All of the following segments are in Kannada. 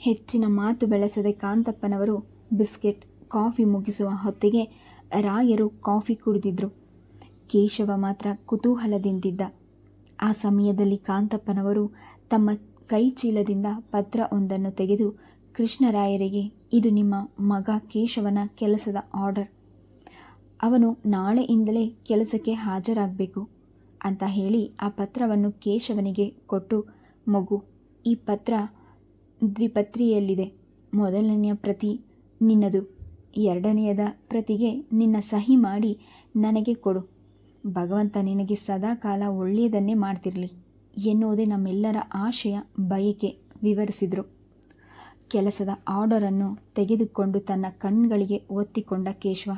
ಹೆಚ್ಚಿನ ಮಾತು ಬೆಳೆಸದೆ ಕಾಂತಪ್ಪನವರು ಬಿಸ್ಕೆಟ್, ಕಾಫಿ ಮುಗಿಸುವ ಹೊತ್ತಿಗೆ ರಾಯರು ಕಾಫಿ ಕುಡಿದಿದ್ರು. ಕೇಶವ ಮಾತ್ರ ಕುತೂಹಲದಿಂದಿದ್ದ. ಆ ಸಮಯದಲ್ಲಿ ಕಾಂತಪ್ಪನವರು ತಮ್ಮ ಕೈಚೀಲದಿಂದ ಪತ್ರ ಒಂದನ್ನು ತೆಗೆದು ಕೃಷ್ಣರಾಯರಿಗೆ, ಇದು ನಿಮ್ಮ ಮಗ ಕೇಶವನ ಕೆಲಸದ ಆರ್ಡರ್. ಅವನು ನಾಳೆಯಿಂದಲೇ ಕೆಲಸಕ್ಕೆ ಹಾಜರಾಗಬೇಕು ಅಂತ ಹೇಳಿ ಆ ಪತ್ರವನ್ನು ಕೇಶವನಿಗೆ ಕೊಟ್ಟು, ಮಗು, ಈ ಪತ್ರ ದ್ವಿಪತ್ರಿಯಲ್ಲಿದೆ. ಮೊದಲನೆಯ ಪ್ರತಿ ನಿನ್ನದು, ಎರಡನೆಯದ ಪ್ರತಿಗೆ ನಿನ್ನ ಸಹಿ ಮಾಡಿ ನನಗೆ ಕೊಡು. ಭಗವಂತ ನಿನಗೆ ಸದಾ ಕಾಲ ಒಳ್ಳೆಯದನ್ನೇ ಮಾಡ್ತಿರಲಿ ಎನ್ನುವುದೇ ನಮ್ಮೆಲ್ಲರ ಆಶಯ ಬಯಕೆ ವಿವರಿಸಿದರು. ಕೆಲಸದ ಆರ್ಡರನ್ನು ತೆಗೆದುಕೊಂಡು ತನ್ನ ಕಣ್ಗಳಿಗೆ ಒತ್ತಿಕೊಂಡ ಕೇಶವ.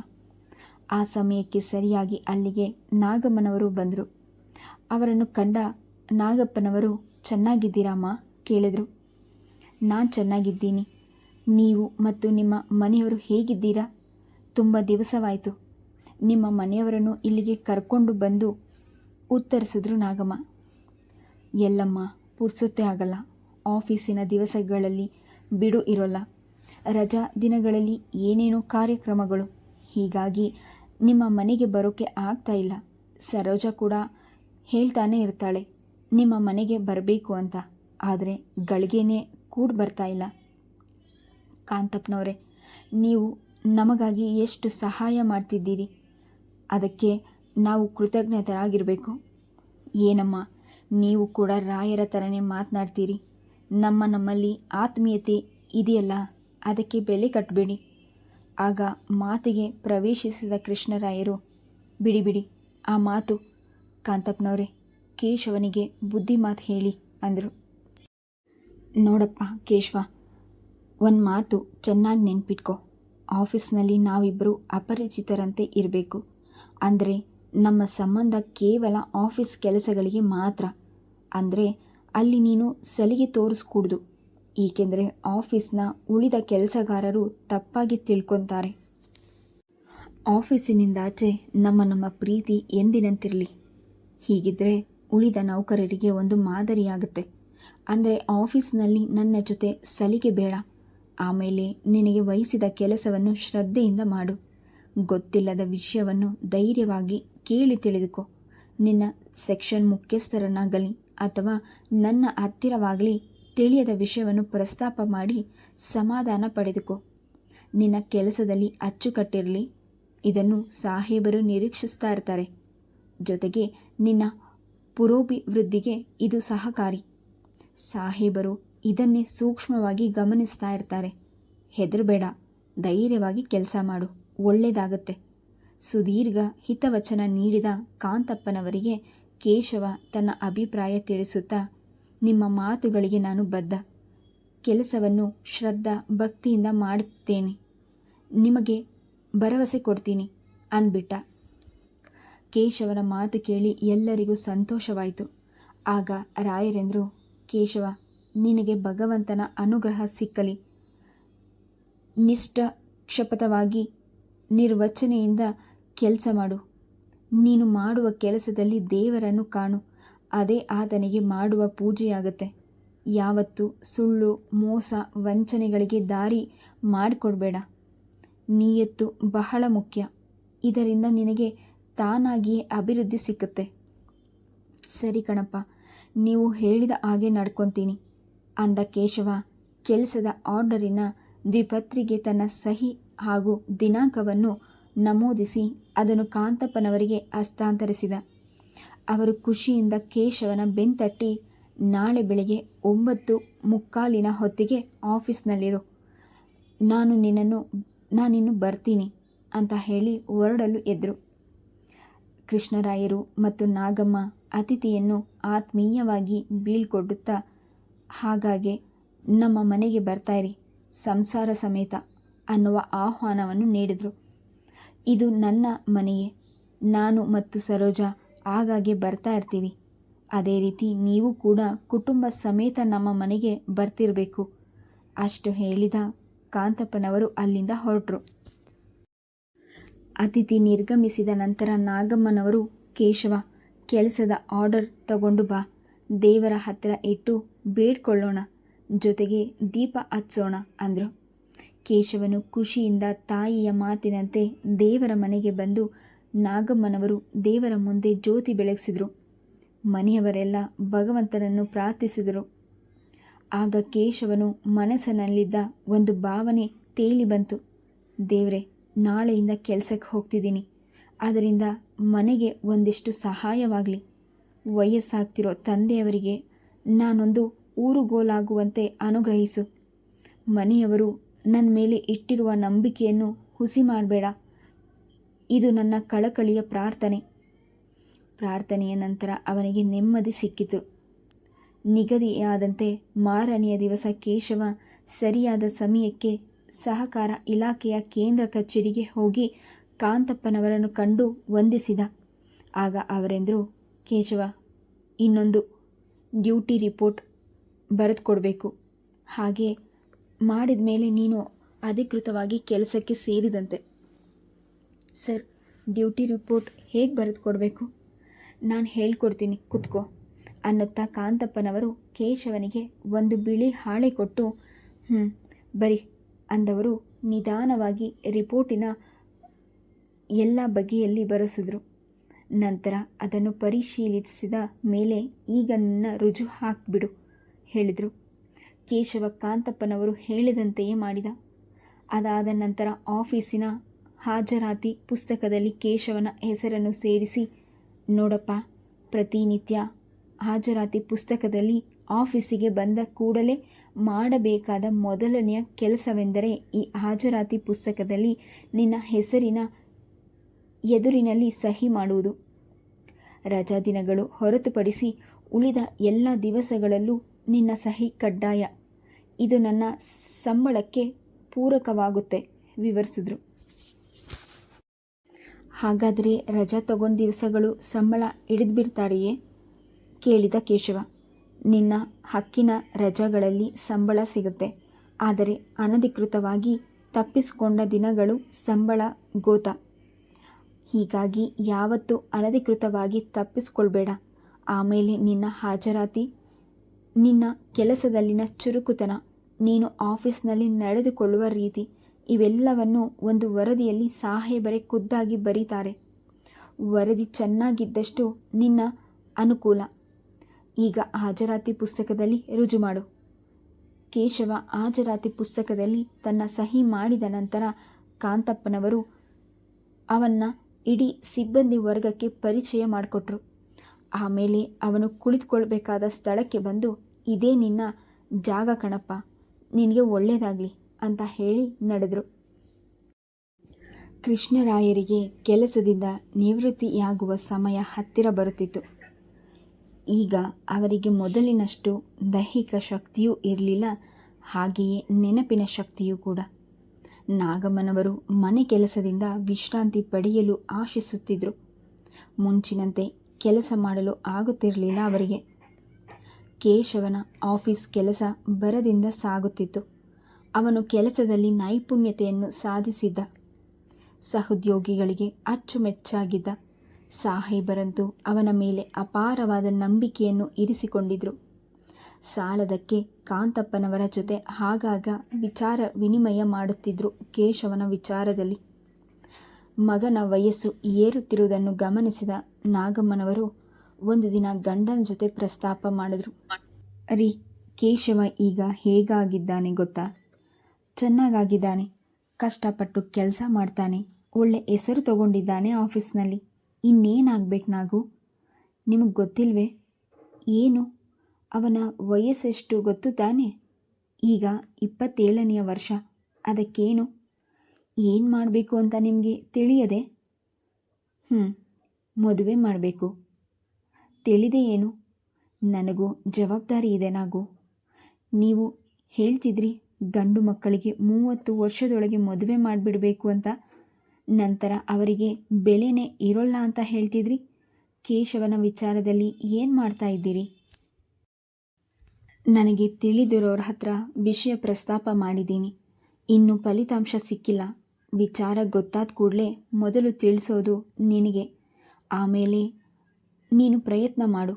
ಆ ಸಮಯಕ್ಕೆ ಸರಿಯಾಗಿ ಅಲ್ಲಿಗೆ ನಾಗಮ್ಮನವರು ಬಂದರು. ಅವರನ್ನು ಕಂಡ ನಾಗಪ್ಪನವರು, ಚೆನ್ನಾಗಿದ್ದೀರಮ್ಮ? ಕೇಳಿದರು. ನಾನು ಚೆನ್ನಾಗಿದ್ದೀನಿ. ನೀವು ಮತ್ತು ನಿಮ್ಮ ಮನೆಯವರು ಹೇಗಿದ್ದೀರಾ? ತುಂಬ ದಿವಸವಾಯಿತು. ನಿಮ್ಮ ಮನೆಯವರನ್ನು ಇಲ್ಲಿಗೆ ಕರ್ಕೊಂಡು ಬಂದು ಉತ್ತರಿಸಿದ್ರು ನಾಗಮ್ಮ. ಎಲ್ಲಮ್ಮ, ಪುರ್ಸುತ್ತೆ ಆಗಲ್ಲ. ಆಫೀಸಿನ ದಿವಸಗಳಲ್ಲಿ ಬಿಡು ಇರೋಲ್ಲ. ರಜಾ ದಿನಗಳಲ್ಲಿ ಏನೇನೋ ಕಾರ್ಯಕ್ರಮಗಳು. ಹೀಗಾಗಿ ನಿಮ್ಮ ಮನೆಗೆ ಬರೋಕ್ಕೆ ಆಗ್ತಾ ಇಲ್ಲ. ಸರೋಜ ಕೂಡ ಹೇಳ್ತಾನೆ ಇರ್ತಾಳೆ. ನಿಮ್ಮ ಮನೆಗೆ ಬರಬೇಕು ಅಂತ. ಆದರೆ ಗಳಿಗೆನೇ ಕೂಡ ಬರ್ತಾ ಇಲ್ಲ. ಕಾಂತಪ್ಪನವರೇ, ನೀವು ನಮಗಾಗಿ ಎಷ್ಟು ಸಹಾಯ ಮಾಡ್ತಿದ್ದೀರಿ? ಅದಕ್ಕೆ ನಾವು ಕೃತಜ್ಞತರಾಗಿರಬೇಕು. ಏನಮ್ಮ, ನೀವು ಕೂಡ ರಾಯರ ಥರನೇ ಮಾತನಾಡ್ತೀರಿ. ನಮ್ಮ ನಮ್ಮಲ್ಲಿ ಆತ್ಮೀಯತೆ ಇದೆಯಲ್ಲ, ಅದಕ್ಕೆ ಬೆಲೆ ಕಟ್ಟಬೇಡಿ ಆಗ ಮಾತಿಗೆ ಪ್ರವೇಶಿಸಿದ ಕೃಷ್ಣರಾಯರು, ಬಿಡಿ ಬಿಡಿ, ಆ ಮಾತು. ಕಾಂತಪ್ಪನವರೇ, ಕೇಶವನಿಗೆ ಬುದ್ಧಿ ಮಾತು ಹೇಳಿ ಅಂದರು. ನೋಡಪ್ಪ, ಕೇಶವ, ಒಂದು ಮಾತು ಚೆನ್ನಾಗಿ ನೆನ್ಪಿಟ್ಕೋ. ಆಫೀಸ್ನಲ್ಲಿ ನಾವಿಬ್ಬರು ಅಪರಿಚಿತರಂತೆ ಇರಬೇಕು. ಅಂದರೆ ನಮ್ಮ ಸಂಬಂಧ ಕೇವಲ ಆಫೀಸ್ ಕೆಲಸಗಳಿಗೆ ಮಾತ್ರ. ಅಂದರೆ ಅಲ್ಲಿ ನೀನು ಸಲಿಗೆ ತೋರಿಸ್ಕೂಡ್ದು. ಏಕೆಂದರೆ ಆಫೀಸ್ನ ಉಳಿದ ಕೆಲಸಗಾರರು ತಪ್ಪಾಗಿ ತಿಳ್ಕೊತಾರೆ. ಆಫೀಸಿನಿಂದಾಚೆ ನಮ್ಮ ನಮ್ಮ ಪ್ರೀತಿ ಎಂದಿನಂತಿರಲಿ. ಹೀಗಿದ್ದರೆ ಉಳಿದ ನೌಕರರಿಗೆ ಒಂದು ಮಾದರಿಯಾಗುತ್ತೆ. ಅಂದರೆ ಆಫೀಸ್ನಲ್ಲಿ ನನ್ನ ಜೊತೆ ಸಲಿಗೆ ಬೇಡ. ಆಮೇಲೆ ನಿನಗೆ ವಹಿಸಿದ ಕೆಲಸವನ್ನು ಶ್ರದ್ಧೆಯಿಂದ ಮಾಡು. ಗೊತ್ತಿಲ್ಲದ ವಿಷಯವನ್ನು ಧೈರ್ಯವಾಗಿ ಕೇಳಿ ತಿಳಿದುಕೋ. ನಿನ್ನ ಸೆಕ್ಷನ್ ಮುಖ್ಯಸ್ಥರನ್ನಾಗಲಿ ಅಥವಾ ನನ್ನ ಹತ್ತಿರವಾಗಲಿ ತಿಳಿಯದ ವಿಷಯವನ್ನು ಪ್ರಸ್ತಾಪ ಮಾಡಿ ಸಮಾಧಾನ ಪಡೆದುಕೋ. ನಿನ್ನ ಕೆಲಸದಲ್ಲಿ ಅಚ್ಚುಕಟ್ಟಿರಲಿ. ಇದನ್ನು ಸಾಹೇಬರು ನಿರೀಕ್ಷಿಸ್ತಾ ಇರ್ತಾರೆ. ಜೊತೆಗೆ ನಿನ್ನ ಪುರೋಭಿವೃದ್ಧಿಗೆ ಇದು ಸಹಕಾರಿ. ಸಾಹೇಬರು ಇದನ್ನೇ ಸೂಕ್ಷ್ಮವಾಗಿ ಗಮನಿಸ್ತಾ ಇರ್ತಾರೆ. ಹೆದರಬೇಡ, ಧೈರ್ಯವಾಗಿ ಕೆಲಸ ಮಾಡು ಒಳ್ಳೆಯದಾಗತ್ತೆ ಸುದೀರ್ಘ ಹಿತವಚನ ನೀಡಿದ ಕಾಂತಪ್ಪನವರಿಗೆ ಕೇಶವ ತನ್ನ ಅಭಿಪ್ರಾಯ ತಿಳಿಸುತ್ತಾ, ನಿಮ್ಮ ಮಾತುಗಳಿಗೆ ನಾನು ಬದ್ಧ. ಕೆಲಸವನ್ನು ಶ್ರದ್ಧಾ ಭಕ್ತಿಯಿಂದ ಮಾಡುತ್ತೇನೆ. ನಿಮಗೆ ಭರವಸೆ ಕೊಡ್ತೀನಿ ಅಂದ್ಬಿಟ್ಟ. ಕೇಶವನ ಮಾತು ಕೇಳಿ ಎಲ್ಲರಿಗೂ ಸಂತೋಷವಾಯಿತು. ಆಗ ರಾಯರೆಂದರು ಕೇಶವ, ನಿನಗೆ ಭಗವಂತನ ಅನುಗ್ರಹ ಸಿಕ್ಕಲಿ. ನಿಷ್ಠಕ್ಷಪಥವಾಗಿ, ನಿರ್ವಚನೆಯಿಂದ ಕೆಲಸ ಮಾಡು. ನೀನು ಮಾಡುವ ಕೆಲಸದಲ್ಲಿ ದೇವರನ್ನು ಕಾಣು. ಅದೇ ಆತನಿಗೆ ಮಾಡುವ ಪೂಜೆಯಾಗುತ್ತೆ. ಯಾವತ್ತು ಸುಳ್ಳು, ಮೋಸ, ವಂಚನೆಗಳಿಗೆ ದಾರಿ ಮಾಡಿಕೊಡ್ಬೇಡ. ನೀಯತ್ತು ಬಹಳ ಮುಖ್ಯ. ಇದರಿಂದ ನಿನಗೆ ತಾನಾಗಿಯೇ ಅಭಿವೃದ್ಧಿ ಸಿಕ್ಕುತ್ತೆ. ಸರಿ ಕಣಪ್ಪ. ನೀವು ಹೇಳಿದ ಹಾಗೆ ನಡ್ಕೊತೀನಿ. ಅಂದ ಕೇಶವ, ಕೆಲಸದ ಆರ್ಡರಿನ ದ್ವಿಪತ್ರಿಗೆ ತನ್ನ ಸಹಿ ಹಾಗೂ ದಿನಾಂಕವನ್ನು ನಮೂದಿಸಿ ಅದನ್ನು ಕಾಂತಪ್ಪನವರಿಗೆ ಹಸ್ತಾಂತರಿಸಿದ. ಅವರು ಖುಷಿಯಿಂದ ಕೇಶವನ ಬೆಂತಟ್ಟಿ, ನಾಳೆ ಬೆಳಗ್ಗೆ ಒಂಬತ್ತು ಮುಕ್ಕಾಲಿನ ಹೊತ್ತಿಗೆ ಆಫೀಸ್ನಲ್ಲಿರು. ನಾನು ನಿನ್ನನ್ನು, ನಾನಿನ್ನು ಬರ್ತೀನಿ ಅಂತ ಹೇಳಿ ಹೊರಡಲು ಎದ್ರು. ಕೃಷ್ಣರಾಯರು ಮತ್ತು ನಾಗಮ್ಮ ಅತಿಥಿಯನ್ನು ಆತ್ಮೀಯವಾಗಿ ಬೀಳ್ಕೊಡುತ್ತಾ ಹಾಗಾಗಿ ನಮ್ಮ ಮನೆಗೆ ಬರ್ತಾಯಿರಿ. ಸಂಸಾರ ಸಮೇತ ಅನ್ನುವ ಆಹ್ವಾನವನ್ನು ನೀಡಿದರು. ಇದು ನನ್ನ ಮನೆಯೇ. ನಾನು ಮತ್ತು ಸರೋಜಾ ಆಗಾಗ್ಗೆ ಬರ್ತಾ ಇರ್ತೀವಿ ಅದೇ ರೀತಿ ನೀವು ಕೂಡ ಕುಟುಂಬ ಸಮೇತ ನಮ್ಮ ಮನೆಗೆ ಬರ್ತಿರಬೇಕು. ಅಷ್ಟು ಹೇಳಿದ ಕಾಂತಪ್ಪನವರು ಅಲ್ಲಿಂದ ಹೊರಟರು. ಅತಿಥಿ ನಿರ್ಗಮಿಸಿದ ನಂತರ ನಾಗಮ್ಮನವರು ಕೇಶವ ಕೆಲಸದ ಆರ್ಡರ್ ತಗೊಂಡು ಬಾ. ದೇವರ ಹತ್ತಿರ ಇಟ್ಟು ಬೇಡ್ಕೊಳ್ಳೋಣ. ಜೊತೆಗೆ ದೀಪ ಹಚ್ಚೋಣ ಅಂದರು. ಕೇಶವನು ಖುಷಿಯಿಂದ ತಾಯಿಯ ಮಾತಿನಂತೆ ದೇವರ ಮನೆಗೆ ಬಂದು ನಾಗಮ್ಮನವರು ದೇವರ ಮುಂದೆ ಜ್ಯೋತಿ ಬೆಳಗಿಸಿದರು. ಮನೆಯವರೆಲ್ಲ ಭಗವಂತನನ್ನು ಪ್ರಾರ್ಥಿಸಿದರು. ಆಗ ಕೇಶವನು ಮನಸ್ಸಿನಲ್ಲಿದ್ದ ಒಂದು ಭಾವನೆ ತೇಲಿ ಬಂತು. ದೇವರೇ, ನಾಳೆಯಿಂದ ಕೆಲಸಕ್ಕೆ ಹೋಗ್ತಿದ್ದೀನಿ. ಅದರಿಂದ ಮನೆಗೆ ಒಂದಿಷ್ಟು ಸಹಾಯವಾಗಲಿ. ವಯಸ್ಸಾಗ್ತಿರೋ ತಂದೆಯವರಿಗೆ ನಾನೊಂದು ಊರುಗೋಲಾಗುವಂತೆ ಅನುಗ್ರಹಿಸು. ಮನೆಯವರು ನನ್ನ ಮೇಲೆ ಇಟ್ಟಿರುವ ನಂಬಿಕೆಯನ್ನು ಹುಸಿ ಮಾಡಬೇಡ. ಇದು ನನ್ನ ಕಳಕಳಿಯ ಪ್ರಾರ್ಥನೆ. ಪ್ರಾರ್ಥನೆಯ ನಂತರ ಅವನಿಗೆ ನೆಮ್ಮದಿ ಸಿಕ್ಕಿತು. ನಿಗದಿಯಾದಂತೆ ಮಾರನೆಯ ದಿವಸ ಕೇಶವ ಸರಿಯಾದ ಸಮಯಕ್ಕೆ ಸಹಕಾರ ಇಲಾಖೆಯ ಕೇಂದ್ರ ಕಚೇರಿಗೆ ಹೋಗಿ ಕಾಂತಪ್ಪನವರನ್ನು ಕಂಡು ವಂದಿಸಿದ. ಆಗ ಅವರೆಂದರು, ಕೇಶವ, ಇನ್ನೊಂದು ಡ್ಯೂಟಿ ರಿಪೋರ್ಟ್ ಬರೆದು ಕೊಡಬೇಕು. ಹಾಗೆ ಮಾಡಿದ ಮೇಲೆ ನೀನು ಅಧಿಕೃತವಾಗಿ ಕೆಲಸಕ್ಕೆ ಸೇರಿದಂತೆ. ಸರ್, ಡ್ಯೂಟಿ ರಿಪೋರ್ಟ್ ಹೇಗೆ ಬರೆದು ಕೊಡಬೇಕು? ನಾನು ಹೇಳ್ಕೊಡ್ತೀನಿ, ಕುತ್ಕೋ. ಅನ್ನುತ್ತಾ ಕಾಂತಪ್ಪನವರು ಕೇಶವನಿಗೆ ಒಂದು ಬಿಳಿ ಹಾಳೆ ಕೊಟ್ಟು ಹ್ಞೂ ಬರಿ, ಅಂದವರು ನಿಧಾನವಾಗಿ ರಿಪೋರ್ಟಿನ ಎಲ್ಲ ಬಗೆಯಲ್ಲಿ ಬರೆಸಿದ್ರು. ನಂತರ ಅದನ್ನು ಪರಿಶೀಲಿಸಿದ ಮೇಲೆ, ಈಗ ನನ್ನ ರುಜು ಹಾಕಿಬಿಡು, ಹೇಳಿದರು. ಕೇಶವ ಕಾಂತಪ್ಪನವರು ಹೇಳಿದಂತೆಯೇ ಮಾಡಿದ. ಅದಾದ ನಂತರ ಆಫೀಸಿನ ಹಾಜರಾತಿ ಪುಸ್ತಕದಲ್ಲಿ ಕೇಶವನ ಹೆಸರನ್ನು ಸೇರಿಸಿ, ನೋಡಪ್ಪ, ಪ್ರತಿನಿತ್ಯ ಹಾಜರಾತಿ ಪುಸ್ತಕದಲ್ಲಿ ಆಫೀಸಿಗೆ ಬಂದ ಕೂಡಲೇ ಮಾಡಬೇಕಾದ ಮೊದಲನೆಯ ಕೆಲಸವೆಂದರೆ ಈ ಹಾಜರಾತಿ ಪುಸ್ತಕದಲ್ಲಿ ನಿನ್ನ ಹೆಸರಿನ ಎದುರಿನಲ್ಲಿ ಸಹಿ ಮಾಡುವುದು. ರಜಾದಿನಗಳು ಹೊರತುಪಡಿಸಿ ಉಳಿದ ಎಲ್ಲ ದಿವಸಗಳಲ್ಲೂ ನಿನ್ನ ಸಹಿ ಕಡ್ಡಾಯ. ಇದು ನನ್ನ ಸಂಬಳಕ್ಕೆ ಪೂರಕವಾಗುತ್ತೆ, ವಿವರಿಸಿದ್ರು. ಹಾಗಾದರೆ ರಜಾ ತಗೊಂಡ ದಿವಸಗಳು ಸಂಬಳ ಹಿಡಿದ್ಬಿಡ್ತಾರೆಯೇ? ಕೇಳಿದ ಕೇಶವ. ನಿನ್ನ ಹಕ್ಕಿನ ರಜಾಗಳಲ್ಲಿ ಸಂಬಳ ಸಿಗುತ್ತೆ. ಆದರೆ ಅನಧಿಕೃತವಾಗಿ ತಪ್ಪಿಸಿಕೊಂಡ ದಿನಗಳು ಸಂಬಳ ಗೋತ. ಹೀಗಾಗಿ ಯಾವತ್ತೂ ಅನಧಿಕೃತವಾಗಿ ತಪ್ಪಿಸಿಕೊಳ್ಬೇಡ. ಆಮೇಲೆ ನಿನ್ನ ಹಾಜರಾತಿ, ನಿನ್ನ ಕೆಲಸದಲ್ಲಿನ ಚುರುಕುತನ, ನೀನು ಆಫೀಸ್ನಲ್ಲಿ ನಡೆದುಕೊಳ್ಳುವ ರೀತಿ, ಇವೆಲ್ಲವನ್ನು ಒಂದು ವರದಿಯಲ್ಲಿ ಸಾಹೇಬರೇ ಖುದ್ದಾಗಿ ಬರೀತಾರೆ. ವರದಿ ಚೆನ್ನಾಗಿದ್ದಷ್ಟು ನಿನ್ನ ಅನುಕೂಲ. ಈಗ ಹಾಜರಾತಿ ಪುಸ್ತಕದಲ್ಲಿ ರುಜು ಮಾಡು. ಕೇಶವ ಹಾಜರಾತಿ ಪುಸ್ತಕದಲ್ಲಿ ತನ್ನ ಸಹಿ ಮಾಡಿದ ನಂತರ ಕಾಂತಪ್ಪನವರು ಅವನ್ನ ಇಡೀ ಸಿಬ್ಬಂದಿ ವರ್ಗಕ್ಕೆ ಪರಿಚಯ ಮಾಡಿಕೊಟ್ರು. ಆಮೇಲೆ ಅವನು ಕುಳಿತುಕೊಳ್ಬೇಕಾದ ಸ್ಥಳಕ್ಕೆ ಬಂದು, ಇದೇ ನಿನ್ನ ಜಾಗ ಕಣಪ್ಪ, ನಿನಗೆ ಒಳ್ಳೆಯದಾಗಲಿ ಅಂತ ಹೇಳಿ ನಡೆದರು. ಕೃಷ್ಣರಾಯರಿಗೆ ಕೆಲಸದಿಂದ ನಿವೃತ್ತಿಯಾಗುವ ಸಮಯ ಹತ್ತಿರ ಬರುತ್ತಿತ್ತು. ಈಗ ಅವರಿಗೆ ಮೊದಲಿನಷ್ಟು ದೈಹಿಕ ಶಕ್ತಿಯೂ ಇರಲಿಲ್ಲ, ಹಾಗೆಯೇ ನೆನಪಿನ ಶಕ್ತಿಯೂ ಕೂಡ. ನಾಗಮ್ಮನವರು ಮನೆ ಕೆಲಸದಿಂದ ವಿಶ್ರಾಂತಿ ಪಡೆಯಲು ಆಶಿಸುತ್ತಿದ್ದರು ಮುಂಚಿನಂತೆ ಕೆಲಸ ಮಾಡಲು ಆಗುತ್ತಿರಲಿಲ್ಲ ಅವರಿಗೆ. ಕೇಶವನ ಆಫೀಸ್ ಕೆಲಸ ಬರದಿಂದ ಸಾಗುತ್ತಿತ್ತು. ಅವನು ಕೆಲಸದಲ್ಲಿ ನೈಪುಣ್ಯತೆಯನ್ನು ಸಾಧಿಸಿದ್ದ. ಸಹೋದ್ಯೋಗಿಗಳಿಗೆ ಅಚ್ಚುಮೆಚ್ಚಾಗಿದ್ದ. ಸಾಹೇಬರಂತೂ ಅವನ ಮೇಲೆ ಅಪಾರವಾದ ನಂಬಿಕೆಯನ್ನು ಇರಿಸಿಕೊಂಡಿದ್ದರು ಸಾಲದಕ್ಕೆ ಕಾಂತಪ್ಪನವರ ಜೊತೆ ಆಗಾಗ ವಿಚಾರ ವಿನಿಮಯ ಮಾಡುತ್ತಿದ್ದರು ಕೇಶವನ ವಿಚಾರದಲ್ಲಿ. ಮಗನ ವಯಸ್ಸು ಏರುತ್ತಿರುವುದನ್ನು ಗಮನಿಸಿದ ನಾಗಮ್ಮನವರು ಒಂದು ದಿನ ಗಂಡನ ಜೊತೆ ಪ್ರಸ್ತಾಪ ಮಾಡಿದ್ರು. ಅರಿ ಕೇಶವ ಈಗ ಹೇಗಾಗಿದ್ದಾನೆ ಗೊತ್ತಾ? ಚೆನ್ನಾಗಾಗಿದ್ದಾನೆ. ಕಷ್ಟಪಟ್ಟು ಕೆಲಸ ಮಾಡ್ತಾನೆ. ಒಳ್ಳೆ ಹೆಸರು ತಗೊಂಡಿದ್ದಾನೆ ಆಫೀಸ್ನಲ್ಲಿ. ಇನ್ನೇನಾಗಬೇಕು ನಾಗು? ನಿಮಗೆ ಗೊತ್ತಿಲ್ವೇ? ಏನು? ಅವನ ವಯಸ್ಸೆಷ್ಟು ಗೊತ್ತು ತಾನೆ? ಈಗ ಇಪ್ಪತ್ತೇಳನೆಯ ವರ್ಷ. ಅದಕ್ಕೇನು? ಏನು ಮಾಡಬೇಕು ಅಂತ ನಿಮಗೆ ತಿಳಿಯದೆ? ಹ್ಞೂ ಮದುವೆ ಮಾಡಬೇಕು. ತಿಳಿದೆ ಏನು? ನನಗೂ ಜವಾಬ್ದಾರಿ ಇದೆ ನಾಗು. ನೀವು ಹೇಳ್ತಿದ್ರಿ ಗಂಡು ಮಕ್ಕಳಿಗೆ ಮೂವತ್ತು ವರ್ಷದೊಳಗೆ ಮದುವೆ ಮಾಡಿಬಿಡಬೇಕು ಅಂತ. ನಂತರ ಅವರಿಗೆ ಬೆಲೆನೇ ಇರೋಲ್ಲ ಅಂತ ಹೇಳ್ತಿದ್ರಿ. ಕೇಶವನ ವಿಚಾರದಲ್ಲಿ ಏನು ಮಾಡ್ತಾ ಇದ್ದೀರಿ? ನನಗೆ ತಿಳಿದಿರೋರ ಹತ್ರ ವಿಷಯ ಪ್ರಸ್ತಾಪ ಮಾಡಿದ್ದೀನಿ. ಇನ್ನು ಫಲಿತಾಂಶ ಸಿಕ್ಕಿಲ್ಲ. ವಿಚಾರ ಗೊತ್ತಾದ ಕೂಡಲೇ ಮೊದಲು ತಿಳಿಸೋದು ನಿನಗೆ. ಆಮೇಲೆ ನೀನು ಪ್ರಯತ್ನ ಮಾಡು.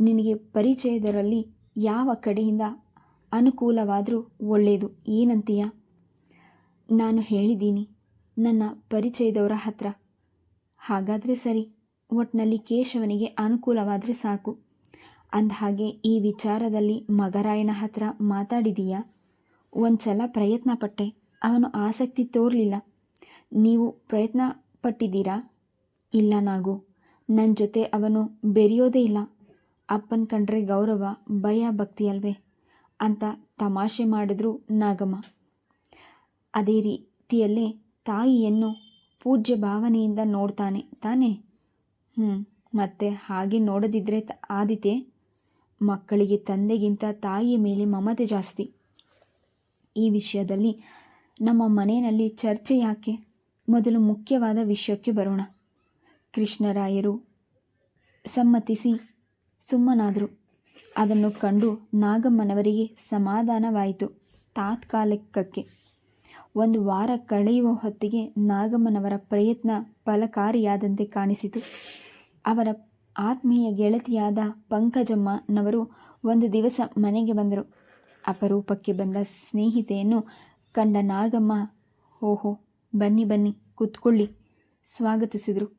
ನಿನಗೆ ಪರಿಚಯದರಲ್ಲಿ ಯಾವ ಕಡೆಯಿಂದ ಅನುಕೂಲವಾದರೂ ಒಳ್ಳೆಯದು ಏನಂತೀಯ? ನಾನು ಹೇಳಿದ್ದೀನಿ, ನನ್ನ ಪರಿಚಯದವರ ಹತ್ರ. ಹಾಗಾದರೆ ಸರಿ, ಒಟ್ನಲ್ಲಿ ಕೇಶವನಿಗೆ ಅನುಕೂಲವಾದರೆ ಸಾಕು. ಅಂದಹಾಗೆ ಈ ವಿಚಾರದಲ್ಲಿ ಮಗರಾಯನ ಹತ್ರ ಮಾತಾಡಿದೀಯಾ? ಒಂದು ಸಲ ಪ್ರಯತ್ನ ಪಟ್ಟೆ ಅವನು ಆಸಕ್ತಿ ತೋರಲಿಲ್ಲ. ನೀವು ಪ್ರಯತ್ನ ಪಟ್ಟಿದ್ದೀರಾ ಇಲ್ಲ ನಾಗು. ನನ್ನ ಜೊತೆ ಅವನು ಬೆರೆಯೋದೇ ಇಲ್ಲ. ಅಪ್ಪನ ಕಂಡ್ರೆ ಗೌರವ, ಭಯ, ಭಕ್ತಿ ಅಲ್ವೇ? ಅಂತ ತಮಾಷೆ ಮಾಡಿದ್ರು ನಾಗಮ್ಮ. ಅದೇ ರೀತಿಯಲ್ಲೇ ತಾಯಿಯನ್ನು ಪೂಜ್ಯ ಭಾವನೆಯಿಂದ ನೋಡ್ತಾನೆ ತಾನೇ? ಹ್ಞೂ ಮತ್ತೆ ಹಾಗೆ ನೋಡದಿದ್ದರೆ ಆದೀತೆ ಮಕ್ಕಳಿಗೆ ತಂದೆಗಿಂತ ತಾಯಿಯ ಮೇಲೆ ಮಮತೆ ಜಾಸ್ತಿ. ಈ ವಿಷಯದಲ್ಲಿ ನಮ್ಮ ಮನೆಯಲ್ಲಿ ಚರ್ಚೆ ಯಾಕೆ? ಮೊದಲು ಮುಖ್ಯವಾದ ವಿಷಯಕ್ಕೆ ಬರೋಣ. ಕೃಷ್ಣರಾಯರು ಸಮ್ಮತಿಸಿ ಸುಮ್ಮನಾದರು. ಅದನ್ನು ಕಂಡು ನಾಗಮ್ಮನವರಿಗೆ ಸಮಾಧಾನವಾಯಿತು ತಾತ್ಕಾಲಿಕಕ್ಕೆ. ಒಂದು ವಾರ ಕಳೆಯುವ ಹೊತ್ತಿಗೆ ನಾಗಮ್ಮನವರ ಪ್ರಯತ್ನ ಫಲಕಾರಿಯಾದಂತೆ ಕಾಣಿಸಿತು. ಅವರ ಆತ್ಮೀಯ ಗೆಳತಿಯಾದ ಪಂಕಜಮ್ಮನವರು ಒಂದು ದಿವಸ ಮನೆಗೆ ಬಂದರು. ಅಪರೂಪಕ್ಕೆ ಬಂದ ಸ್ನೇಹಿತೆಯನ್ನು ಕಂಡ ನಾಗಮ್ಮ, ಓಹೋ, ಬನ್ನಿ ಬನ್ನಿ, ಕೂತ್ಕೊಳ್ಳಿ, ಸ್ವಾಗತಿಸಿದರು.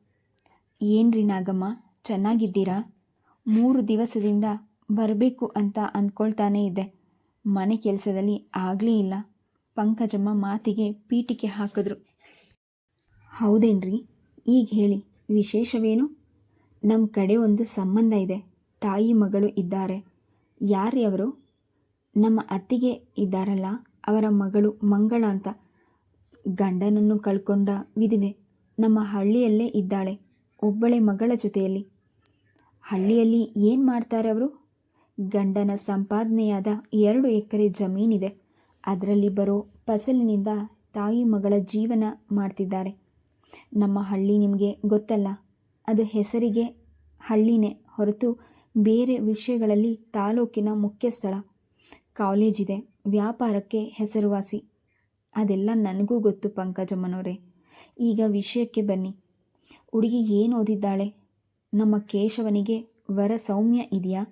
ಏನ್ರಿ ನಾಗಮ್ಮ, ಚೆನ್ನಾಗಿದ್ದೀರಾ? ಮೂರು ದಿವಸದಿಂದ ಬರಬೇಕು ಅಂತ ಅಂದ್ಕೊಳ್ತಾನೇ ಇದ್ದೆ ಮನೆ ಕೆಲಸದಲ್ಲಿ ಆಗಲೇ ಇಲ್ಲ, ಪಂಕಜಮ್ಮ ಮಾತಿಗೆ ಪೀಟಿಕೆ ಹಾಕಿದ್ರು. ಹೌದೇನ್ರಿ, ಈಗ ಹೇಳಿ, ವಿಶೇಷವೇನು? ನಮ್ಮ ಕಡೆ ಒಂದು ಸಂಬಂಧ ಇದೆ. ತಾಯಿ ಮಗಳು ಇದ್ದಾರೆ. ಯಾರ್ರೀ ಅವರು? ನಮ್ಮ ಅತ್ತಿಗೆ ಇದ್ದಾರಲ್ಲ, ಅವರ ಮಗಳು ಮಂಗಳ ಅಂತ. ಗಂಡನನ್ನು ಕಳ್ಕೊಂಡ ವಿಧವೆ ನಮ್ಮ ಹಳ್ಳಿಯಲ್ಲೇ ಇದ್ದಾಳೆ, ಒಬ್ಬಳೆ ಮಗಳ ಜೊತೆಯಲ್ಲಿ. ಹಳ್ಳಿಯಲ್ಲಿ ಏನು ಮಾಡ್ತಾರೆ ಅವರು? ಗಂಡನ ಸಂಪಾದನೆಯಾದ ಎರಡು ಎಕರೆ ಜಮೀನಿದೆ. ಅದರಲ್ಲಿ ಬರೋ ಫಸಲಿನಿಂದ ತಾಯಿ ಮಗಳ ಜೀವನ ಮಾಡ್ತಿದ್ದಾರೆ. ನಮ್ಮ ಹಳ್ಳಿ ನಿಮಗೆ ಗೊತ್ತಲ್ಲ ಅದು ಹೆಸರಿಗೆ ಹಳ್ಳಿನೇ ಹೊರತು ಬೇರೆ ವಿಷಯಗಳಲ್ಲಿ ತಾಲೂಕಿನ ಮುಖ್ಯ ಸ್ಥಳ. ಕಾಲೇಜಿದೆ ವ್ಯಾಪಾರಕ್ಕೆ ಹೆಸರುವಾಸಿ. ಅದೆಲ್ಲ ನನಗೂ ಗೊತ್ತು ಪಂಕಜಮ್ಮನವರೇ ಈಗ ವಿಷಯಕ್ಕೆ ಬನ್ನಿ. ಹುಡುಗಿ ಏನು ಓದಿದ್ದಾಳೆ? ನಮ್ಮ ಕೇಶವನಿಗೆ ವರ ಸೌಮ್ಯ ಇದೆಯಾ?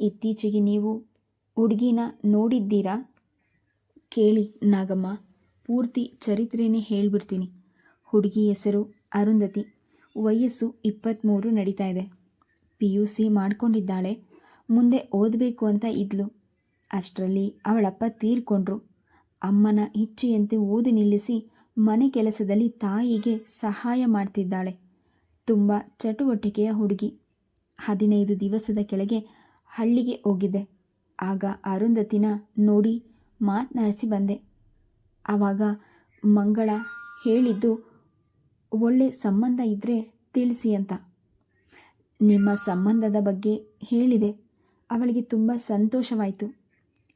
ಇತ್ತೀಚೆಗೆ ನೀವು ಹುಡುಗಿನ ನೋಡಿದ್ದೀರಾ? ಕೇಳಿ ನಾಗಮ್ಮ. ಪೂರ್ತಿ ಚರಿತ್ರೆಯೇ ಹೇಳಿಬಿಡ್ತೀನಿ. ಹುಡುಗಿ ಹೆಸರು ಅರುಂಧತಿ. ವಯಸ್ಸು ಇಪ್ಪತ್ತ್ಮೂರು ನಡೀತಾ ಇದೆ. ಪಿ ಯು ಸಿ ಮಾಡ್ಕೊಂಡಿದ್ದಾಳೆ. ಮುಂದೆ ಓದಬೇಕು ಅಂತ ಇದ್ಲು. ಅಷ್ಟರಲ್ಲಿ ಅವಳಪ್ಪ ತೀರ್ಕೊಂಡ್ರು. ಅಮ್ಮನ ಇಚ್ಛೆಯಂತೆ ಓದಿ ನಿಲ್ಲಿಸಿ ಮನೆ ಕೆಲಸದಲ್ಲಿ ತಾಯಿಗೆ ಸಹಾಯ ಮಾಡ್ತಿದ್ದಾಳೆ. ತುಂಬ ಚಟುವಟಿಕೆಯ ಹುಡುಗಿ. ಹದಿನೈದು ದಿವಸದ ಕೆಳಗೆ ಹಳ್ಳಿಗೆ ಹೋಗಿದ್ದೆ. ಆಗ ಅರುಂಧತಿನ ನೋಡಿ ಮಾತನಾಡಿಸಿ ಬಂದೆ. ಆವಾಗ ಮಂಗಳ ಹೇಳಿದ್ದು ಒಳ್ಳೆ ಸಂಬಂಧ ಇದ್ದರೆ ತಿಳಿಸಿ ಅಂತ. ನಿಮ್ಮ ಸಂಬಂಧದ ಬಗ್ಗೆ ಹೇಳಿದೆ. ಅವಳಿಗೆ ತುಂಬ ಸಂತೋಷವಾಯಿತು.